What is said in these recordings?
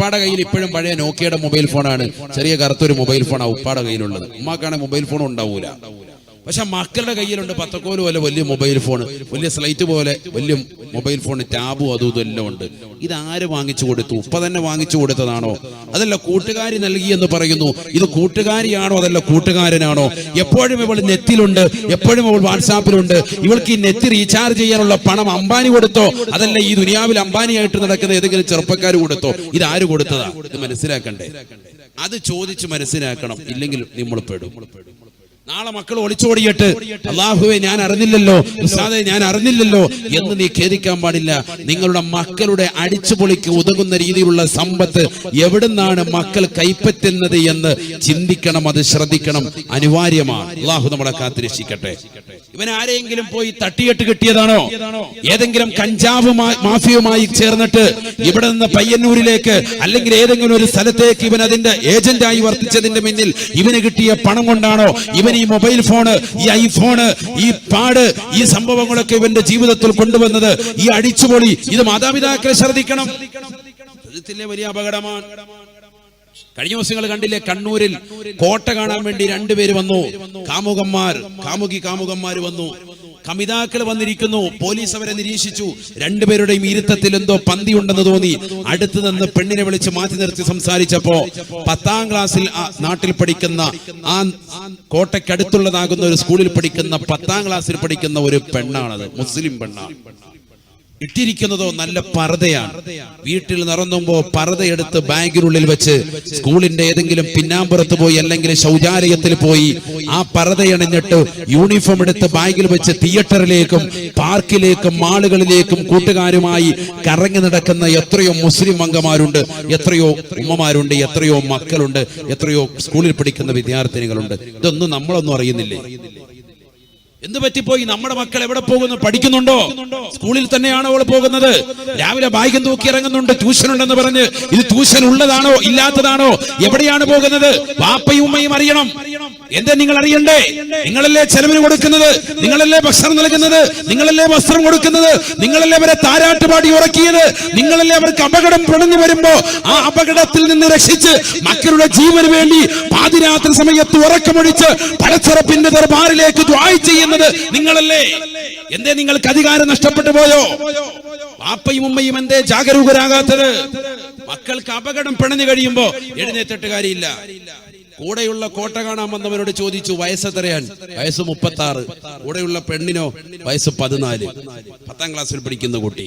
വാപ്പാടെ കയ്യിൽ ഇപ്പോഴും പഴയ നോക്കിയുടെ മൊബൈൽ ഫോണാണ്. ചെറിയ കറുത്തൊരു മൊബൈൽ ഫോണാണ് ഉപ്പാടെ കയ്യിലുള്ളത്. ഉമ്മാക്കാണെങ്കിൽ മൊബൈൽ ഫോൺ ഉണ്ടാവൂല. പക്ഷെ മക്കളുടെ കയ്യിലുണ്ട് പത്തക്കോൽ പോലെ വലിയ മൊബൈൽ ഫോൺ വലിയ സ്ലൈറ്റ് പോലെ വലിയ മൊബൈൽ ഫോൺ ടാബും അതും ഇതും എല്ലാം ഉണ്ട്. ഇത് ആര് വാങ്ങിച്ചു കൊടുത്തു? ഉപ്പ തന്നെ വാങ്ങിച്ചു കൊടുത്തതാണോ? അതല്ല കൂട്ടുകാരി നൽകി എന്ന് പറയുന്നു. ഇത് കൂട്ടുകാരിയാണോ അതല്ല കൂട്ടുകാരനാണോ? എപ്പോഴും ഇവൾ നെറ്റിലുണ്ട് എപ്പോഴും ഇവൾ വാട്സാപ്പിലുണ്ട്. ഇവൾക്ക് ഈ നെറ്റ് റീചാർജ് ചെയ്യാനുള്ള പണം അംബാനി കൊടുത്തോ? അതല്ല ഈ ദുനിയാവിൽ അംബാനിയായിട്ട് നടക്കുന്ന ഏതെങ്കിലും ചെറുപ്പക്കാർ കൊടുത്തോ? ഇത് ആര് കൊടുത്തതാ? ഇത് മനസ്സിലാക്കണ്ടേ? അത് ചോദിച്ച് മനസ്സിലാക്കണം. ഇല്ലെങ്കിൽ നമ്മൾ പെടും. നാളെ മക്കൾ ഒളിച്ചോടിയിട്ട് അള്ളാഹുവെ ഞാൻ അറിഞ്ഞില്ലല്ലോ. ഉസ്താദെ ഞാൻ അറിഞ്ഞില്ലല്ലോ. എന്ന് നീ ഖേദിക്കാൻ പാടില്ല. നിങ്ങളുടെ മക്കളുടെ അടിച്ചുപൊളിക്ക് ഉതകുന്ന രീതിയിലുള്ള സമ്പത്ത് എവിടുന്നാണ് മക്കൾ കൈപ്പറ്റുന്നത് എന്ന് ചിന്തിക്കണം അത് ശ്രദ്ധിക്കണം. അനിവാര്യമാണ്. അള്ളാഹു നമ്മളെ കാത്തിരക്ഷിക്കട്ടെ. ഇവൻ ആരെങ്കിലും പോയി തട്ടിയിട്ട് കിട്ടിയതാണോ ഏതെങ്കിലും കഞ്ചാവ് മാഫിയുമായി ചേർന്നിട്ട് ഇവിടെ നിന്ന് പയ്യന്നൂരിലേക്ക് അല്ലെങ്കിൽ ഏതെങ്കിലും ഒരു സ്ഥലത്തേക്ക് ഇവൻ അതിന്റെ ഏജന്റായി വർത്തിച്ചതിന്റെ മുന്നിൽ ഇവന് കിട്ടിയ പണം കൊണ്ടാണോ ഇവൻ ഈ മൊബൈൽ ഫോണ് ഈ ഐഫോണ് ഈ പാട് ഈ സംഭവങ്ങളൊക്കെ ഇവന്റെ ജീവിതത്തിൽ കൊണ്ടുവന്നത് ഈ അടിച്ചുപൊളി ഇത് മാതാപിതാക്കളെ ശ്രദ്ധിക്കണം വലിയ അപകടമാണ് കഴിഞ്ഞ ദിവസങ്ങൾ കണ്ടില്ലേ? കണ്ണൂരിൽ കോട്ട കാണാൻ വേണ്ടി രണ്ടുപേര് വന്നു. കാമുകന്മാർ കാമുകി കാമുകന്മാർ വന്നു. കമിതാക്കൾ വന്നിരിക്കുന്നു. പോലീസ് അവരെ നിരീക്ഷിച്ചു. രണ്ടുപേരുടെയും ഇരുത്തത്തിൽ എന്തോ പന്തി ഉണ്ടെന്ന് തോന്നി. അടുത്ത് നിന്ന് പെണ്ണിനെ വിളിച്ച് മാറ്റി നിർത്തി സംസാരിച്ചപ്പോ പത്താം ക്ലാസ്സിൽ നാട്ടിൽ പഠിക്കുന്ന ആ കോട്ടയ്ക്കടുത്തുള്ളതാകുന്ന ഒരു സ്കൂളിൽ പഠിക്കുന്ന പത്താം ക്ലാസ്സിൽ പഠിക്കുന്ന ഒരു പെണ്ണാണത്. മുസ്ലിം പെണ്ണാണ്. ഇട്ടിരിക്കുന്നതോ നല്ല പർദ്ദയാണ് വീട്ടിൽ നിറന്നുമ്പോ പർദ്ദയെടുത്ത് ബാഗിനുള്ളിൽ വെച്ച് സ്കൂളിന്റെ ഏതെങ്കിലും പിന്നാമ്പുറത്ത് പോയി അല്ലെങ്കിൽ ശൗചാലയത്തിൽ പോയി ആ പർദ്ദയണിഞ്ഞിട്ട് യൂണിഫോം എടുത്ത് ബാഗിൽ വെച്ച് തിയേറ്ററിലേക്കും പാർക്കിലേക്കും മാളുകളിലേക്കും കൂട്ടുകാരുമായി കറങ്ങി നടക്കുന്ന എത്രയോ മുസ്ലിം അംഗമാരുണ്ട് എത്രയോ ഉമ്മമാരുണ്ട് എത്രയോ മക്കളുണ്ട് എത്രയോ സ്കൂളിൽ പഠിക്കുന്ന വിദ്യാർത്ഥിനികളുണ്ട്. ഇതൊന്നും നമ്മളൊന്നും അറിയുന്നില്ലേ? എന്ത് പറ്റിപ്പോയി? നമ്മുടെ മക്കൾ എവിടെ പോകുന്നു? പഠിക്കുന്നുണ്ടോ? സ്കൂളിൽ തന്നെയാണോ അവൾ പോകുന്നത്? രാവിലെ ബാഗും തൂക്കി ഇറങ്ങുന്നുണ്ട്. ട്യൂഷൻ ഉണ്ടെന്ന് പറഞ്ഞ് ഇത് ട്യൂഷൻ ഉള്ളതാണോ ഇല്ലാത്തതാണോ? എവിടെയാണ് പോകുന്നത്? വാപ്പയും ഉമ്മയും അറിയണം. എന്താ നിങ്ങൾ അറിയണ്ടേ? നിങ്ങളല്ലേ ചെലവിന് കൊടുക്കുന്നത്? നിങ്ങളല്ലേ ഭക്ഷണം നൽകുന്നത്? നിങ്ങളല്ലേ വസ്ത്രം കൊടുക്കുന്നത്? നിങ്ങളല്ലേ അവരെ താരാട്ടുപാടി ഉറക്കിയത്? നിങ്ങളല്ലേ അവർക്ക് അപകടം പിണഞ്ഞു വരുമ്പോ ആ അപകടത്തിൽ നിന്ന് രക്ഷിച്ച് മക്കളുടെ ജീവന് വേണ്ടി പാതിരാത്രി സമയത്ത് ഉറക്കമൊഴിച്ച് പടച്ചിറപ്പിന്റെ ദർബാറിലേക്ക് ദ്വായി ചെയ്യുന്നത് നിങ്ങളല്ലേ? എന്തേ നിങ്ങൾക്ക് അധികാരം നഷ്ടപ്പെട്ടു പോയോ? പാപ്പയും ഉമ്മയും എന്തേ ജാഗരൂകരാകാത്തത്? മക്കൾക്ക് അപകടം പിണഞ്ഞു കഴിയുമ്പോ എഴുന്നേറ്റിട്ട് കാര്യമില്ല. കൂടെയുള്ള കോട്ട കാണാൻ വന്നവനോട് ചോദിച്ചു വയസ്സ് എത്രയാൻ വയസ്സ് മുപ്പത്തി ആറ് കൂടെയുള്ള പെണ്ണിനോ വയസ്സ് പതിനാല്. പത്താം ക്ലാസ്സിൽ പഠിക്കുന്ന കുട്ടി.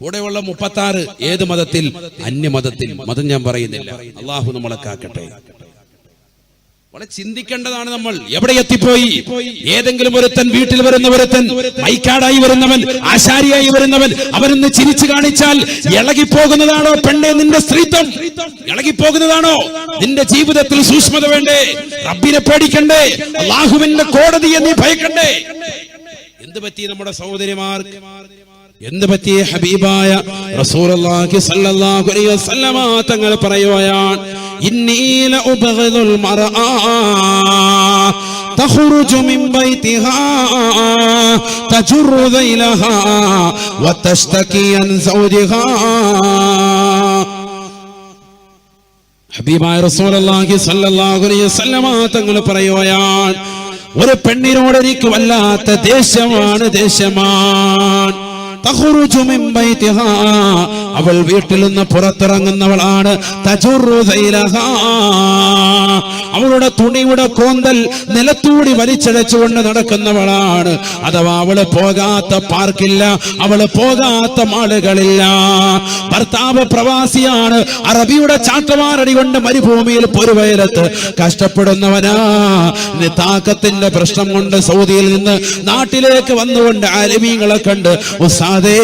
കൂടെയുള്ള മുപ്പത്തി ആറ് ഏത് മതത്തിൽ? അന്യമതത്തിൽ. മതം ഞാൻ പറയുന്നില്ല. അള്ളാഹു നമ്മളെ കാക്കട്ടെ. വളരെ ചിന്തിക്കേണ്ടതാണ് നമ്മൾ. എവിടെ എത്തിപ്പോയി? ഏതെങ്കിലും ഒരുത്തൻ വീട്ടിൽ വരുന്ന ഒരുത്തൻ മൈക്കാടായി വരുന്നവൻ ആശാരിയായി വരുന്നവൻ അവനൊന്ന് ചിരിച്ചു കാണിച്ചാൽ ഇളകിപ്പോകുന്നതാണോ പെണ്ണെ നിന്റെ സ്ത്രീത്വം? ഇളകിപ്പോകുന്നതാണോ? നിന്റെ ജീവിതത്തിൽ സൂക്ഷ്മത വേണ്ടേ? റബ്ബിനെ പേടിക്കണ്ടേ? അള്ളാഹുവിന്റെ കോടതിയെ നീ ഭയക്കണ്ടേ? എന്ത് പറ്റി നമ്മുടെ സഹോദരിമാർക്ക് എന്ത് പറ്റിയ ഹബീബായ തങ്ങൾ പറയുകയാണ് ഇന്നീല ഉബഗദുൽ മർആ تخرج من بيتها تجر ذيلها وتشتكي عن زوجها ഹബീബായ റസൂലുള്ളാഹി സ്വല്ലല്ലാഹു അലൈഹി വസല്ലമ തങ്ങൾ പറയുകയാണ് ഒരു പെണ്ണിനോട് എനിക്ക് വല്ലാത്ത ദേഷ്യമാണ് ദേഷ്യമാണ് തഖ്റുജു മിൻ ബൈതിഹാ. അവൾ വീട്ടിൽ നിന്ന് പുറത്തിറങ്ങുന്നവളാണ് തജുറു ദൈലഹാ. അവളുടെ തുണിയുടെ കോന്തൽ നിലത്തൂടി വലിച്ചടച്ചുകൊണ്ട് നടക്കുന്നവളാണ്. അഥവാ അവൾ പോകാത്ത പാർക്കില്ല അവൾ പോകാത്ത മാളുകളില്ല. ഭർത്താവ് പ്രവാസിയാണ് അറബിയുടെ ചാട്ടവാറടി കൊണ്ട് മരുഭൂമിയിൽ പൊരുവയലത്ത് കഷ്ടപ്പെടുന്നവനാ. താക്കത്തിന്റെ പ്രശ്നം കൊണ്ട് സൗദിയിൽ നിന്ന് നാട്ടിലേക്ക് വന്നുകൊണ്ട് ആലിമീങ്ങളെ കണ്ട് ഉസാദേ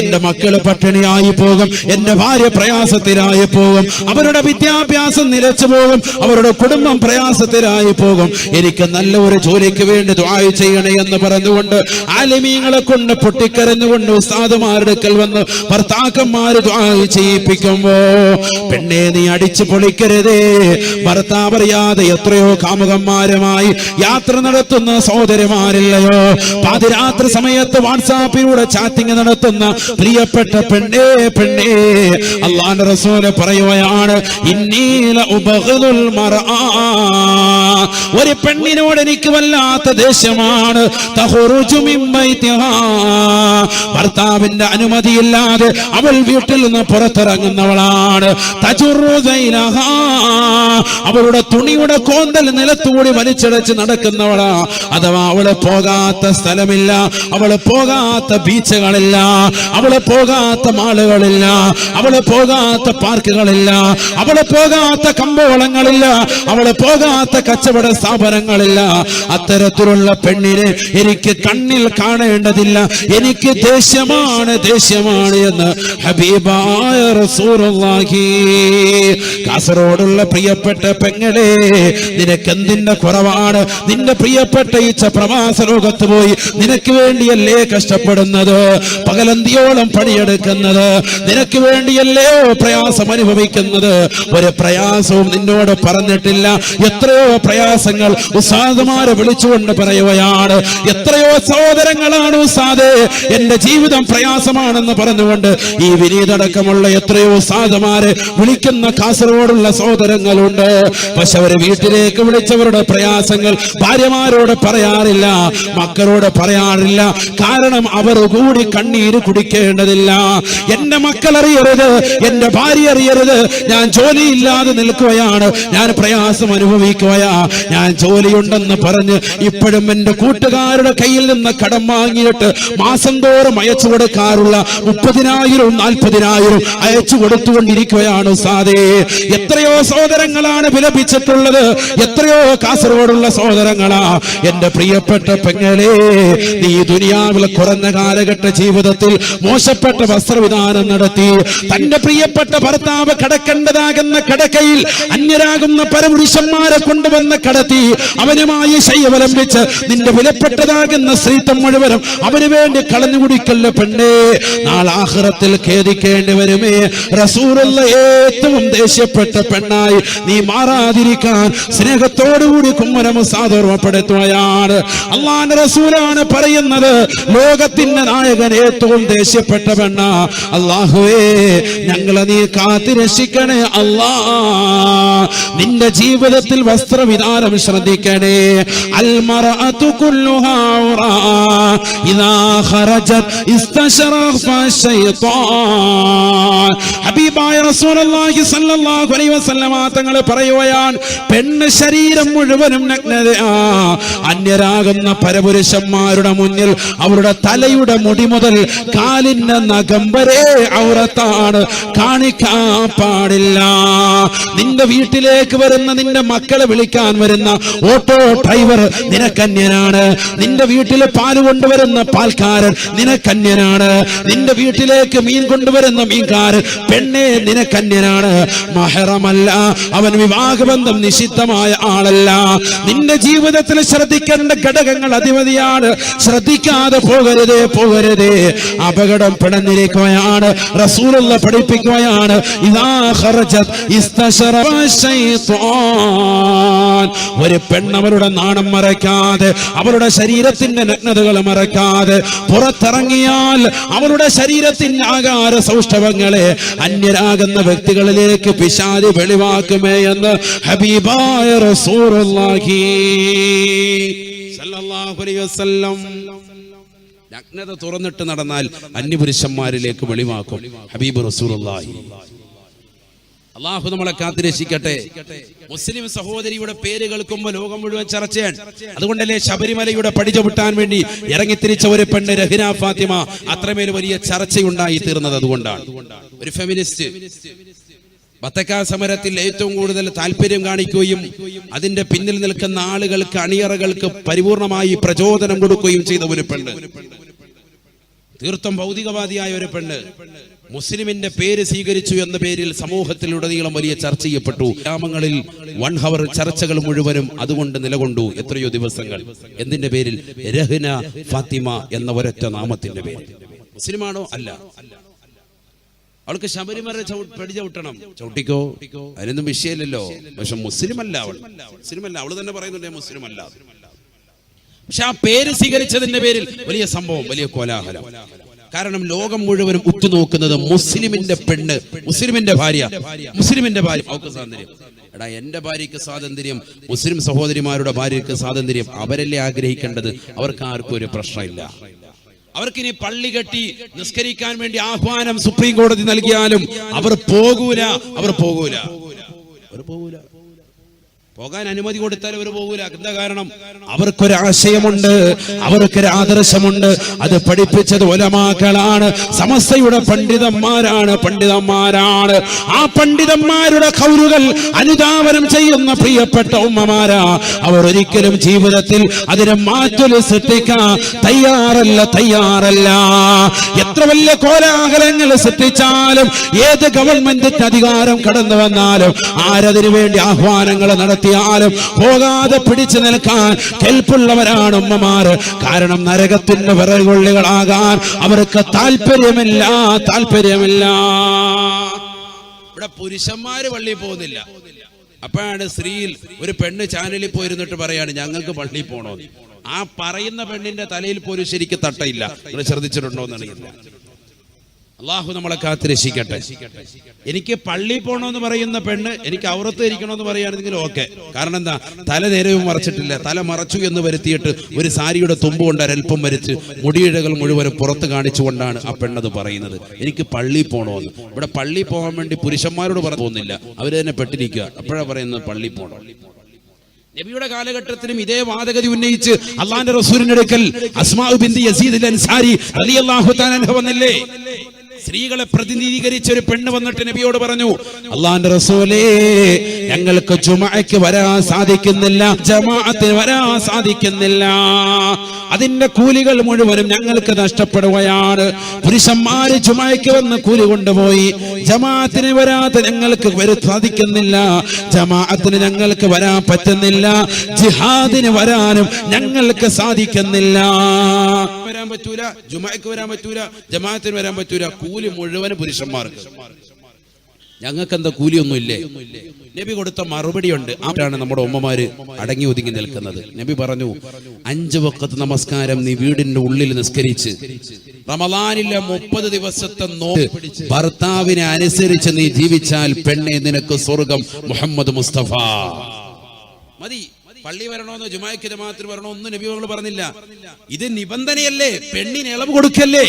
എന്റെ മക്കൾ പട്ടിണിയായി പോകും എന്റെ ഭാര്യ പ്രയാസത്തിലായി പോകും അവരുടെ വിദ്യാഭ്യാസം നിലച്ചു പോകും അവരുടെ കുടുംബം കുടുംബം പ്രയാസത്തിലായി പോകും. എനിക്ക് നല്ല ഒരു ജോലിക്ക് വേണ്ടി ദ്വായ ചെയ്യണേ എന്ന് പറഞ്ഞുകൊണ്ട് ആലിമീങ്ങളെ കൊണ്ട് പൊട്ടിക്കരഞ്ഞുകൊണ്ട് ഉസ്താദുമാരെടുക്കൽ വന്ന് ഭർത്താക്കന്മാര് ദ്വായ ചെയ്യിപ്പിക്കുമ്പോ പെണ്ണെ നീ അടിച്ചു പൊളിക്കരുതേ. ഭർത്താവ് അറിയാതെ എത്രയോ കാമുകന്മാരുമായി യാത്ര നടത്തുന്ന സഹോദരിമാരില്ലയോ? പാതിരാത്രി സമയത്ത് വാട്സാപ്പിലൂടെ ചാറ്റിംഗ് നടത്തുന്ന പ്രിയപ്പെട്ട പെണ്ണേ പെണ്ണേ. അള്ളാന്റെ റസൂൽ പറയുകയാണ് ഇന്നീല ഉപഹുൽ ഒരു പെണ്ണിനോട് എനിക്ക് വല്ലാത്ത ദേഷ്യമാണ്. ഭർത്താവിന്റെ അനുമതിയില്ലാതെ അവൾ വീട്ടിൽ നിന്ന് പുറത്തിറങ്ങുന്നവളാണ്. അവളുടെ തുണിയുടെ കോന്തൽ നിലത്തുകൂടി വലിച്ചടച്ച് നടക്കുന്നവളാ അഥവാ അവൾ പോകാത്ത സ്ഥലമില്ല അവൾ പോകാത്ത ബീച്ചുകളില്ല അവൾ പോകാത്ത മാളുകളില്ല അവൾ പോകാത്ത പാർക്കുകളില്ല അവൾ പോകാത്ത കമ്പോളങ്ങളില്ല അവൾ പോകാത്ത കച്ചവട സ്ഥാപനങ്ങളില്ല. അത്തരത്തിലുള്ള പെണ്ണിനെ എനിക്ക് കണ്ണിൽ കാണേണ്ടതില്ല. എനിക്ക് ദേഷ്യമാണ് ദേഷ്യമാണ് എന്ന് ഹബീബായ റസൂറുള്ളാഹി കാസർഗോഡുള്ള പ്രിയപ്പെട്ട പെങ്ങളെ നിനക്ക് എന്തിന്റെ കുറവാണ്? നിന്റെ പ്രിയപ്പെട്ട ഈച്ച പ്രവാസ ലോകത്ത് പോയി നിനക്ക് വേണ്ടിയല്ലേ കഷ്ടപ്പെടുന്നത്? പകലന്തിയോളം പണിയെടുക്കുന്നത്? നിനക്ക് വേണ്ടിയല്ലേ പ്രയാസം അനുഭവിക്കുന്നത്? ഒരു പ്രയാസവും നിന്നോട് പറഞ്ഞിട്ടില്ല. എത്രയോ പ്രയാസങ്ങൾ ഉസാദമാരെ വിളിച്ചുകൊണ്ട് പറയുകയാണ്. എത്രയോ സഹോദരങ്ങളാണ് ഉസാദെ എന്റെ ജീവിതം പ്രയാസമാണെന്ന് പറഞ്ഞുകൊണ്ട് ഈ വിനീതടക്കമുള്ള എത്രയോ സാധമാരെ വിളിക്കുന്ന കാസർഗോഡുള്ള സഹോദരങ്ങളുണ്ട്. പക്ഷെ അവർ വീട്ടിലേക്ക് വിളിച്ചവരുടെ പ്രയാസങ്ങൾ ഭാര്യമാരോട് പറയാറില്ല മക്കളോട് പറയാറില്ല. കാരണം അവർ കൂടി കണ്ണീര് കുടിക്കേണ്ടതില്ല. എന്റെ മക്കൾ അറിയരുത് എന്റെ ഭാര്യ അറിയരുത്. ഞാൻ ജോലിയില്ലാതെ നിൽക്കുകയാണ്. ഞാൻ പ്രയാസം അനുഭവിക്കുകയാ ഞാൻ ജോലിയുണ്ടെന്ന് പറഞ്ഞ് ഇപ്പോഴും എന്റെ കൂട്ടുകാരുടെ കയ്യിൽ നിന്ന് കടം വാങ്ങിയിട്ട് മാസം തോറും അയച്ചു കൊടുക്കാറുള്ള മുപ്പതിനായിരവും നാൽപ്പതിനായിരവും അയച്ചു കൊടുത്തുകൊണ്ടിരിക്കുകയാണ് സാധേ എത്രയോ സഹോദരങ്ങളാണ് വിലപിച്ചിട്ടുള്ളത്. എത്രയോ കാസർഗോഡുള്ള സഹോദരങ്ങളാ. എന്റെ പ്രിയപ്പെട്ട പെങ്ങളെ നീ ദുനിയാവിൽ കുറഞ്ഞ കാലഘട്ട ജീവിതത്തിൽ മോശപ്പെട്ട വസ്ത്രവിധാനം നടത്തി തന്റെ പ്രിയപ്പെട്ട ഭർത്താവ് കടക്കേണ്ടതാകുന്ന കടക്കയിൽ അന്യരാകുന്ന പരപുരുഷന്മാരെ കൊണ്ടുവന്ന് കടത്തി അവനുമായി ശൈവലംബിച്ച് നിന്റെ വിലപ്പെട്ടതാകുന്ന സ്ത്രീത്വം മുഴുവനും അവന് വേണ്ടി കളഞ്ഞു കുടിക്കല്ല പെണ്ണേ. നാളാഹ്റത്തിൽ ഖേദിക്കേണ്ടി വരുമേ. റസൂറുള്ള ഏറ്റവും ദേഷ്യപ്പെട്ട പെണ്ണായി നീ മാറാതിരിക്കാൻ സ്നേഹത്തോടുകൂടി കുമ്മനം സാധോർമ്മപ്പെടുത്തുകയാണ് അള്ളാന്റെ റസൂലാണ് പറയുന്നത് ലോകത്തിന്റെ നായകൻ ഏറ്റവും ദേഷ്യപ്പെട്ട പെണ്ണ. അള്ളാഹുവേ ഞങ്ങളെ നീ കാത്തിരക്ഷിക്കണേ അല്ലാ നിന്റെ ജീവിതത്തിൽ വസ്ത്രവിധാനം ശ്രദ്ധിക്കണേ. തങ്ങൾ പറയുകയാണ് പെണ്ണ് ശരീരം മുഴുവനും നഗ്നതയാ അന്യരാകുന്ന പരപുരുഷന്മാരുടെ മുന്നിൽ അവരുടെ തലയുടെ മുടി മുതൽ കാലിന്റെ നഖം വരെ ഔറത്താണ്. കാണിക്കാൻ പാടില്ല. നിന്റെ വീട്ടിലേക്ക് വരുന്ന നിന്റെ മക്കളെ വിളിക്കാൻ വരുന്ന ഓട്ടോ ഡ്രൈവർ നിനക്കന്യനാണ്. നിന്റെ വീട്ടിലെ പാൽ കൊണ്ടുവരുന്ന പാൽക്കാരൻ നിനക്കന്യനാണ്. നിന്റെ വീട്ടിലേക്ക് മീൻ കൊണ്ടുവരുന്ന മീൻകാരൻ പെണ്ണെ നിനക്കന്യനാണ്. മഹറമല്ല അവൻ വിവാഹബന്ധം നിഷിദ്ധമായ ആളല്ല. നിന്റെ ജീവിതത്തിൽ ശ്രദ്ധിക്കേണ്ട ഘടകങ്ങൾ അതിമതിയാണ്. ശ്രദ്ധിക്കാതെ പോകരുതേ പോകരുതേ. അപകടം പിടഞ്ഞിരിക്കുകയാണ് റസൂലുള്ള പഠിപ്പിക്കുകയാണ്. ഇതാ ഖറജത് ഇസ്തശറ ശൈത്വാൻ. ഒരു പെണ്ണവരുടെ നാണം മറയ്ക്കാതെ അവരുടെ ശരീരത്തിന്റെ നഗ്നതകൾ മറയ്ക്കാതെ പുറത്തിറങ്ങിയാൽ അവരുടെ ശരീരത്തിന്റെ ആകാര സൗഷ്ഠവങ്ങളെ അന്യരാകുന്ന വ്യക്തികളിലേക്ക് പിശാരി വെളിവാക്കുമേ എന്ന് ഹബീബായ നഗ്നത തുറന്നിട്ട് നടന്നാൽ അന്യപുരുഷന്മാരിലേക്ക് വെളിവാക്കും ഹബീബ് റസൂലുള്ളാഹി. അള്ളാഹു നമ്മളെ കാത്തിരക്ഷിക്കട്ടെ. മുസ്ലിം സഹോദരിയുടെ പേര് കേൾക്കുമ്പോൾ ലോകം മുഴുവൻ ചർച്ചയാണ്. അതുകൊണ്ടല്ലേ ശബരിമലയുടെ പടി ചവിട്ടാൻ വേണ്ടി ഇറങ്ങിത്തിരിച്ച ഒരു പെണ്ണ് രഹിന ഫാത്തിമ അത്രമേൽ വലിയ ചർച്ചയുണ്ടായി തീർന്നത് അതുകൊണ്ടാണ്. ഒരു ഫെമിനിസ്റ്റ് ബത്തക്ക സമരത്തിൽ ഏറ്റവും കൂടുതൽ താല്പര്യം കാണിക്കുകയും അതിന്റെ പിന്നിൽ നിൽക്കുന്ന ആളുകൾക്ക് അണിയറകൾക്ക് പരിപൂർണമായി പ്രചോദനം കൊടുക്കുകയും ചെയ്ത ഒരു പെണ്ണ്. തീർത്ഥം ഭൗതികവാദിയായ ഒരു പെണ്ണ് മുസ്ലിമിന്റെ പേര് സ്വീകരിച്ചു എന്ന പേരിൽ സമൂഹത്തിലുടനീളം വലിയ ചർച്ച ചെയ്യപ്പെട്ടു. ഗ്രാമങ്ങളിൽ വൺ ഹവർ ചർച്ചകൾ മുഴുവനും അതുകൊണ്ട് നിലകൊണ്ടു. എത്രയോ ദിവസങ്ങൾ. എന്തിന്റെ പേരിൽ? രഹ്ന ഫാത്തിമ എന്ന ഒരൊറ്റ നാമത്തിന്റെ പേര് മുസ്ലിമാണോ? അല്ല. അവൾക്ക് ശബരിമല പടി ചവിട്ടണം. ചവിട്ടിക്കോ? അതിനൊന്നും വിഷയമില്ലല്ലോ. പക്ഷെ മുസ്ലിം അല്ല അവൾ. മുസ്ലിം അല്ല അവൾ തന്നെ പറയുന്നുണ്ട് മുസ്ലിം അല്ല പക്ഷെ ആ പേര് സ്വീകരിച്ചതിന്റെ പേരിൽ വലിയ സംഭവം വലിയ കോലാഹലം. കാരണം ലോകം മുഴുവനും ഉറ്റുനോക്കുന്നത് മുസ്ലിമിന്റെ പെണ്ണ് മുസ്ലിമിന്റെ ഭാര്യ മുസ്ലിമിന്റെ ഭാര്യ. അവർക്ക് സ്വാതന്ത്ര്യം. എടാ എന്റെ ഭാര്യക്ക് സ്വാതന്ത്ര്യം മുസ്ലിം സഹോദരിമാരുടെ ഭാര്യക്ക് സ്വാതന്ത്ര്യം അവരല്ലേ ആഗ്രഹിക്കേണ്ടത്? അവർക്ക് ആർക്കും ഒരു പ്രശ്നമില്ല. അവർക്കിനി പള്ളി കെട്ടി നിസ്കരിക്കാൻ വേണ്ടി ആഹ്വാനം സുപ്രീം കോടതി നൽകിയാലും അവർ പോകൂല അവർ പോകൂല. അവർ പോകൂല. പോകാൻ അനുമതി കൊടുത്താൽ അവർ പോകൂല. എന്താ കാരണം? അവർക്കൊരു ആശയമുണ്ട് അവർക്കൊരു ആദർശമുണ്ട്. അത് പഠിപ്പിച്ചത് ഒലമാക്കളാണ്. സമസ്തയുടെ പണ്ഡിതന്മാരാണ് പണ്ഡിതന്മാരാണ്. ആ പണ്ഡിതന്മാരുടെ കൗരുകൾ അനുദാപനം ചെയ്യുന്ന പ്രിയപ്പെട്ട ഉമ്മമാരാ. അവർ ഒരിക്കലും ജീവിതത്തിൽ അതിനെ മാറ്റൊരു സൃഷ്ടിക്കാൻ തയ്യാറല്ല തയ്യാറല്ല. എത്ര വലിയ കോലാഹലങ്ങൾ സൃഷ്ടിച്ചാലും ഏത് ഗവൺമെന്റിന്റെ അധികാരം കടന്നു വന്നാലും ആരതിനു വേണ്ടി ആഹ്വാനങ്ങൾ നടത്തിയാലും പോകാതെ പിടിച്ചു നിൽക്കാൻ കെൽപ്പുള്ളവരാണ് ഉമ്മമാര്. കാരണം നരകത്തിന്റെ വിറകൊള്ളികളാകാൻ അവർക്ക് താല്പര്യമില്ല താല്പര്യമില്ല. ഇവിടെ പുരുഷന്മാര് പള്ളി പോകുന്നില്ല. അപ്പോഴാണ് സ്ത്രീയിൽ ഒരു പെണ്ണ് ചാനലിൽ പോയിരുന്നിട്ട് പറയാണ് ഞങ്ങൾക്ക് പള്ളിയിൽ പോണോ ആ പറയുന്ന പെണ്ണിന്റെ തലയിൽ പോലും ശരിക്ക് തട്ടയില്ല. നിങ്ങൾ ശ്രദ്ധിച്ചിട്ടുണ്ടോ എന്നറിയില്ല അള്ളാഹു നമ്മളെ കാത്ത് രക്ഷിക്കട്ടെ എനിക്ക് പള്ളി പോകണമെന്ന് പറയുന്ന പെണ്ണ് എനിക്ക് ഔറത്ത് ഇരിക്കണമെന്ന് പറയുകയാണെങ്കിൽ ഓക്കെ. കാരണം എന്താ തല നേരവും മറച്ചിട്ടില്ല. തല മറച്ചു എന്ന് വരുത്തിയിട്ട് ഒരു സാരിയുടെ തുമ്പ് കൊണ്ട് ഒരൽപ്പം വരച്ച് മുടിയിഴകൾ മുഴുവനും പുറത്ത് കാണിച്ചുകൊണ്ടാണ് ആ പെണ്ണത് പറയുന്നത്. എനിക്ക് പള്ളി പോകണമെന്ന് ഇവിടെ പള്ളി പോകാൻ വേണ്ടി പുരുഷന്മാരോട് പറഞ്ഞു പോകുന്നില്ല. അവർ തന്നെ പെട്ടിരിക്കുക. അപ്പോഴാണ് പറയുന്നത് പള്ളി പോകണം നബിയുടെ കാലഘട്ടത്തിലും ഇതേ വാദഗതി ഉന്നയിച്ച് അള്ളാന്റെ റസൂലിന്റെ അടുക്കൽ അസ്മാഉ ബിന്തി യസീദ് അൻസാരി തആല അൻഹ വന്നില്ലേ? സ്ത്രീകളെ പ്രതിനിധീകരിച്ച ഒരു പെണ്ണ് വന്നിട്ട് നബിയോട് പറഞ്ഞു അള്ളാന്റെ റസൂലേ ഞങ്ങൾക്ക് ജുമഅയ്ക്ക് വരാൻ സാധിക്കുന്നില്ല ജമാഅത്തിന് വരാൻ സാധിക്കുന്നില്ല. അതിന്റെ കൂലികൾ മുഴുവനും ഞങ്ങൾക്ക് നഷ്ടപ്പെടുകയാണ്. പുരുഷന്മാര് ജുമഅയ്ക്ക് വന്ന് കൂലി കൊണ്ടുപോയി ജമാഅത്തിന് വരാതെ ഞങ്ങൾക്ക് വര സാധിക്കുന്നില്ല ജമാഅത്തിന് ഞങ്ങൾക്ക് വരാൻ പറ്റുന്നില്ല ജിഹാദിന് വരാനും ഞങ്ങൾക്ക് സാധിക്കുന്നില്ല. വരാൻ പറ്റൂല ജുമാക്ക് വരാൻ പറ്റൂല ജമാഅത്തിന് വരാൻ പറ്റൂല കൂലി മുഴുവനും പുരുഷന്മാർക്ക്. ഞങ്ങൾക്ക് എന്താ കൂലിയൊന്നും ഇല്ലേ നബി കൊടുത്ത മറുപടി ഉണ്ട് ആരാണ് നമ്മുടെ ഉമ്മമാര് അടങ്ങി ഒതുങ്ങി നിൽക്കുന്നത്? നബി പറഞ്ഞു അഞ്ച് വക്കത്ത് നമസ്കാരം നീ വീടിന്റെ ഉള്ളിൽ നിസ്കരിച്ച് റമദാനിലെ മുപ്പത് ദിവസത്തെ നോ ഭർത്താവിനെ അനുസരിച്ച് നീ ജീവിച്ചാൽ പെണ്ണെ നിനക്ക് സ്വർഗം മുഹമ്മദ് മുസ്തഫ. മതി. പള്ളി വരണോന്ന് ജുമായ്ക്ക് ജമാഅത്തിന് വരണോ ഒന്നും നബി നബികൾ പറഞ്ഞില്ല. ഇത് നിബന്ധനയല്ലേ? പെണ്ണിന് ഇളവ് കൊടുക്കല്ലേ?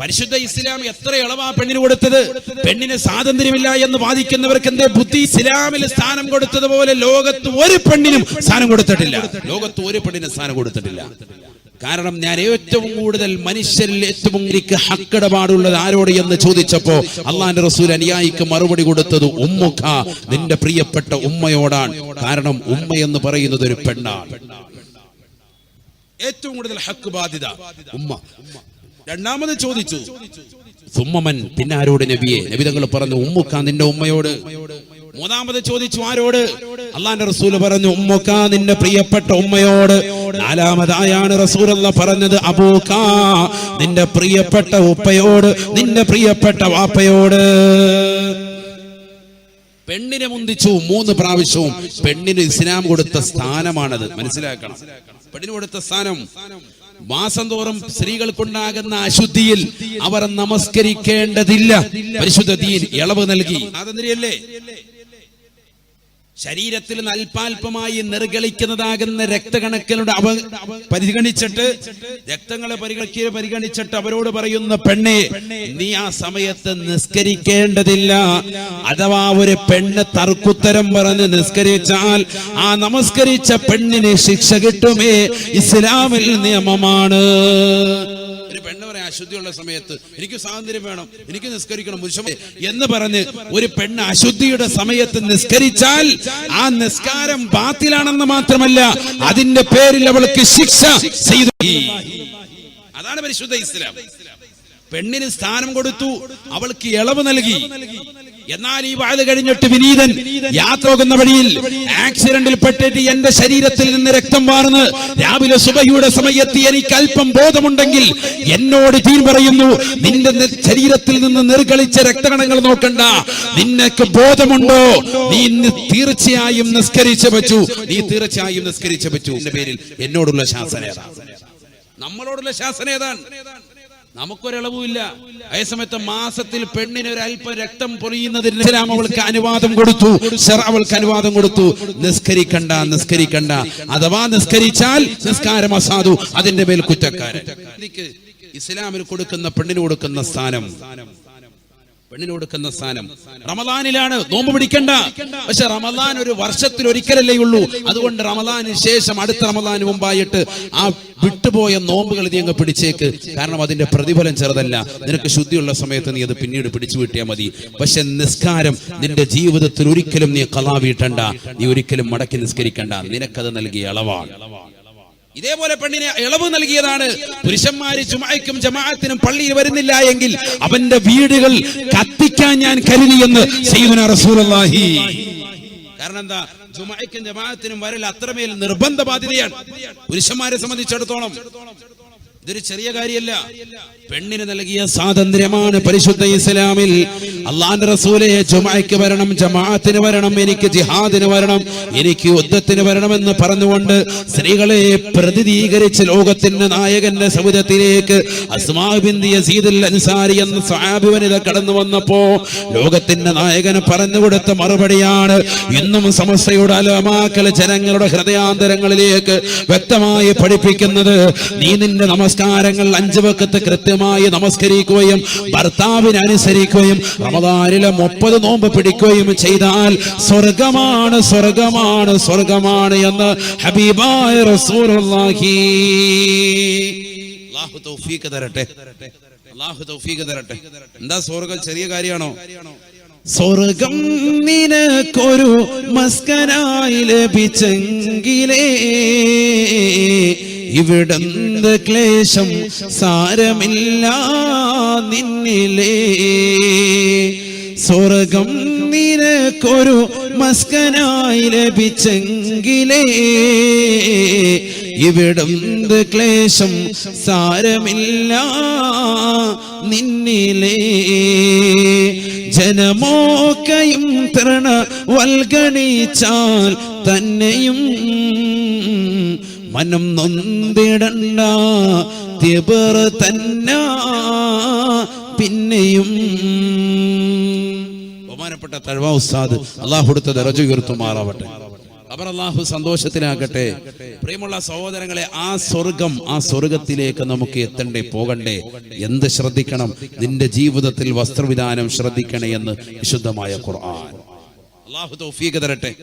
പരിശുദ്ധ ഇസ്ലാം എത്ര ഇളവാ പെണ്ണിന് കൊടുത്തത്? പെണ്ണിന് സ്വാതന്ത്ര്യമില്ല എന്ന് വാദിക്കുന്നവർക്ക് എന്തേ ബുദ്ധി? ഇസ്ലാമിൽ സ്ഥാനം കൊടുത്തതുപോലെ ലോകത്ത് ഒരു പെണ്ണിനും സ്ഥാനം കൊടുത്തിട്ടില്ല. ലോകത്ത് ഒരു പെണ്ണിനും സ്ഥാനം കൊടുത്തിട്ടില്ല. കാരണം ഞാൻ ഏറ്റവും കൂടുതൽ മനുഷ്യരിൽ ഏറ്റവും എനിക്ക് ഹക്കിടപാടുള്ളത് ആരോട് എന്ന് ചോദിച്ചപ്പോ അള്ളാന്റെ റസൂൽ അനുയായിക്ക് മറുപടി കൊടുത്തത് ഉമ്മുഖ നിന്റെ പ്രിയപ്പെട്ട ഉമ്മയോടാണ്. കാരണം ഉമ്മ എന്ന് പറയുന്നത് ഒരു പെണ്ണാണ്. ഏറ്റവും കൂടുതൽ ഹക്ക് ബാധ്യത ഉമ്മ. രണ്ടാമത് ചോദിച്ചു സുമ്മമൻ പിന്നെ ആരോട് നബിയെ? നബി തങ്ങൾ പറഞ്ഞു ഉമ്മുക്ക നിന്റെ ഉമ്മയോട് മൂന്നാമത് ചോദിച്ചു ആരോട്? അള്ളാന്റെ റസൂൽ പറഞ്ഞു ഉമ്മുക്ക നിന്റെ പ്രിയപ്പെട്ട ഉമ്മയോട്. നാലാമതായാണ് റസൂൽ അല്ല പറഞ്ഞത് അബൂക്ക നിന്റെ പ്രിയപ്പെട്ട ഉപ്പയോട് നിന്റെ പ്രിയപ്പെട്ട വാപ്പയോട്. പെണ്ണിനെ മുന്തിച്ചു മൂന്ന് പ്രാവശ്യവും പെണ്ണിന് ഇസ്ലാം കൊടുത്ത സ്ഥാനമാണത്. മനസ്സിലാക്കണം. പെണ്ണിന് കൊടുത്ത സ്ഥാനം മാസം തോറും സ്ത്രീകൾക്കുണ്ടാകുന്ന അശുദ്ധിയിൽ അവർ നമസ്കരിക്കേണ്ടതില്ല. പരിശുദ്ധ ദീൻ ഇളവ് നൽകി. സ്വാതന്ത്ര്യമല്ലേ ശരീരത്തിൽ അല്പാൽപമായി നിർഗളിക്കുന്നതാകുന്ന രക്തകണക്കിലൂടെ അവ പരിഗണിച്ചിട്ട് രക്തങ്ങളെ പരിഗണിക്കുക പരിഗണിച്ചിട്ട് അവരോട് പറയുന്ന പെണ്ണെ നീ ആ സമയത്ത് നിസ്കരിക്കേണ്ടതില്ല. അഥവാ ഒരു പെണ്ണ് തർക്കുത്തരം പറഞ്ഞ് നിസ്കരിച്ചാൽ ആ നമസ്കരിച്ച പെണ്ണിന് ശിക്ഷ കിട്ടുമേ. ഇസ്ലാമിൽ നിയമമാണ്. ഒരു പെണ്ണ് പറയാം അശുദ്ധിയുള്ള സമയത്ത് എനിക്ക് സ്വാതന്ത്ര്യം വേണം എനിക്ക് നിസ്കരിക്കണം പുരുഷൻ എന്ന് പറഞ്ഞ് ഒരു പെണ്ണ് അശുദ്ധിയുടെ സമയത്ത് നിസ്കരിച്ചാൽ ആ നിസ്കാരം ബാത്തിലാണെന്ന് മാത്രമല്ല അതിന്റെ പേരിൽ അവൾക്ക് ശിക്ഷ ചെയ്തു. അതാണ് പരിശുദ്ധ ഇസ്ലാം. പെണ്ണിന് സ്ഥാനം കൊടുത്തു അവൾക്ക് ഇളവ് നൽകി. എന്നാൽ ഈ വാഴ് കഴിഞ്ഞിട്ട് വിനീതൻ യാത്ര പോകുന്ന വഴിയിൽ ആക്സിഡന്റിൽ പെട്ടിട്ട് എന്റെ ശരീരത്തിൽ നിന്ന് രക്തം വാർന്ന് രാവിലെ സുബഹിയുടെ സമയത്ത് എനിക്ക് അല്പം ബോധമുണ്ടെങ്കിൽ എന്നോട് തീൻ പറയുന്നു നിന്റെ ശരീരത്തിൽ നിന്ന് നിർഗളിച്ച രക്തകണങ്ങൾ നോക്കണ്ട. നിനക്ക് ബോധമുണ്ടോ? നീ തീർച്ചയായും നിസ്കരിച്ചു വെച്ചു. നീ തീർച്ചയായും നിസ്കരിച്ചു വെച്ചു. എന്റെ പേരിൽ എന്നോടുള്ള ശാസന നമ്മളോടുള്ള ശാസന ഏതാണ്? നമുക്കൊരളവുമില്ല. അതേസമയത്ത് മാസത്തിൽ പെണ്ണിന് ഒരു അല്പം രക്തം പൊറിയുന്നതിന് ഇസ്ലാം അവൾക്ക് അനുവാദം കൊടുത്തു. അവൾക്ക് അനുവാദം കൊടുത്തു. നിസ്കരിക്കണ്ട നിസ്കരിക്കണ്ട. അഥവാ നിസ്കരിച്ചാൽ നിസ്കാരം അസാധു. അതിന്റെ മേൽ കുറ്റക്കാരൻ. ഇസ്ലാമിൽ കൊടുക്കുന്ന പെണ്ണിന് കൊടുക്കുന്ന സ്ഥാനം. പെണ്ണിന് കൊടുക്കുന്ന സ്ഥാനം റമദാനിലാണ്. നോമ്പ് പിടിക്കണ്ട. പക്ഷെ റമദാൻ ഒരു വർഷത്തിൽ ഒരിക്കലല്ലേ ഉള്ളൂ. അതുകൊണ്ട് റമദാനു ശേഷം അടുത്ത റമദാന് മുമ്പായിട്ട് ആ വിട്ടുപോയ നോമ്പുകൾ നീ അങ്ങ് പിടിച്ചേക്ക്. കാരണം അതിന്റെ പ്രതിഫലം ചെറുതല്ല. നിനക്ക് ശുദ്ധിയുള്ള സമയത്ത് നീ അത് പിന്നീട് പിടിച്ചു വീട്ടിയാൽ മതി. പക്ഷെ നിസ്കാരം നിന്റെ ജീവിതത്തിൽ ഒരിക്കലും നീ കലാവീട്ടണ്ട. നീ ഒരിക്കലും മടക്കി നിസ്കരിക്കണ്ട. നിനക്കത് നൽകിയ അളവാണ്. ഇതേപോലെ പെണ്ണിനെ ഇളവ് നൽകിയതാണ്. പുരുഷന്മാര് ചുമയ്ക്കും ജമാഅത്തിനും പള്ളിയിൽ വരുന്നില്ല എങ്കിൽ അവന്റെ വീടുകൾ കത്തിക്കാൻ ഞാൻ കരുതിയെന്ന് സയ്യിദുനാ റസൂലുള്ളാഹി. കാരണം എന്താ? ജുമയ്ക്കും ജമാഅത്തിനും വരൽ അത്രമേൽ നിർബന്ധ ബാധ്യതയാണ് പുരുഷന്മാരെ സംബന്ധിച്ചിടത്തോളം. ഇതൊരു ചെറിയ കാര്യമല്ല. പെണ്ണിന് നൽകിയ സ്വാതന്ത്ര്യമാണ് പരിശുദ്ധ ഇസ്ലാമിൽ. അള്ളാന്റെ റസൂലെ ജുമായ്ക്ക് വരണം ജമാഅത്തിന് വരണം എനിക്ക് ജിഹാദിന് വരണം എനിക്ക് യുദ്ധത്തിന് വരണമെന്ന് പറഞ്ഞുകൊണ്ട് സ്ത്രീകളെ പ്രതിനിധീകരിച്ച് ലോകത്തിന്റെ നായകന്റെ സമുദ്രത്തിലേക്ക് അൻസാരി എന്ന വനിത കടന്നു വന്നപ്പോ ലോകത്തിന്റെ നായകന് പറഞ്ഞു കൊടുത്ത മറുപടിയാണ്. ഇന്നും സമസ്തയുടെ അലമാക്കൽ ജനങ്ങളുടെ ഹൃദയാന്തരങ്ങളിലേക്ക് വ്യക്തമായി പഠിപ്പിക്കുന്നത് നീ നിന്റെ നമസ്കാരങ്ങൾ അഞ്ചു വക്കത്ത് കൃത്യമായി നമസ്കരിക്കുകയും ഭർത്താവിനെ അനുസരിക്കുകയും റമദാനിലെ മുപ്പത് നോമ്പ് പിടിക്കുകയും ചെയ്താൽ സ്വർഗമാണ് സ്വർഗമാണ് സ്വർഗമാണ് എന്ന് ഹബീബായ റസൂലുള്ളാഹി. തൗഫീഖ് തരട്ടെ. തൗഫീഖ് തരട്ടെ. എന്താ സ്വർഗം ചെറിയ കാര്യമാണോ? സ്വർഗം നിനക്കൊരു മസ്കനായി ലഭിച്ചെങ്കിലേ ഇവിടന്ത് ക്ലേശം സാരമില്ല നിന്നിലേ. സ്വർഗം നിനക്കൊരു മസ്കനായി ലഭിച്ചെങ്കിലേ. ഇവിടന്ത് ക്ലേശം സാരമില്ല നിന്നിലേ. ജനമോക്കയും തൃണ വൽഗണിച്ചാൽ തന്നെയും മനം നൊന്തിടണ്ട. തിബർ തന്ന പിന്നെയും. ബഹുമാനപ്പെട്ട തഴവ ഉസ്താദ് അള്ളാഹു കൊടുത്ത ദറജ ഉയർത്തുമാറാവട്ടെ അവർ അള്ളാഹു സന്തോഷത്തിലാകട്ടെ പ്രിയമുള്ള സഹോദരങ്ങളെ ആ സ്വർഗം ആ സ്വർഗത്തിലേക്ക് നമുക്ക് എത്തണ്ടേ പോകണ്ടേ? എന്ത് ശ്രദ്ധിക്കണം? നിന്റെ ജീവിതത്തിൽ വസ്ത്രവിധാനം ശ്രദ്ധിക്കണേ എന്ന് വിശുദ്ധമായ ഖുർആൻ. അള്ളാഹു തൗഫീഖ് തരട്ടെ.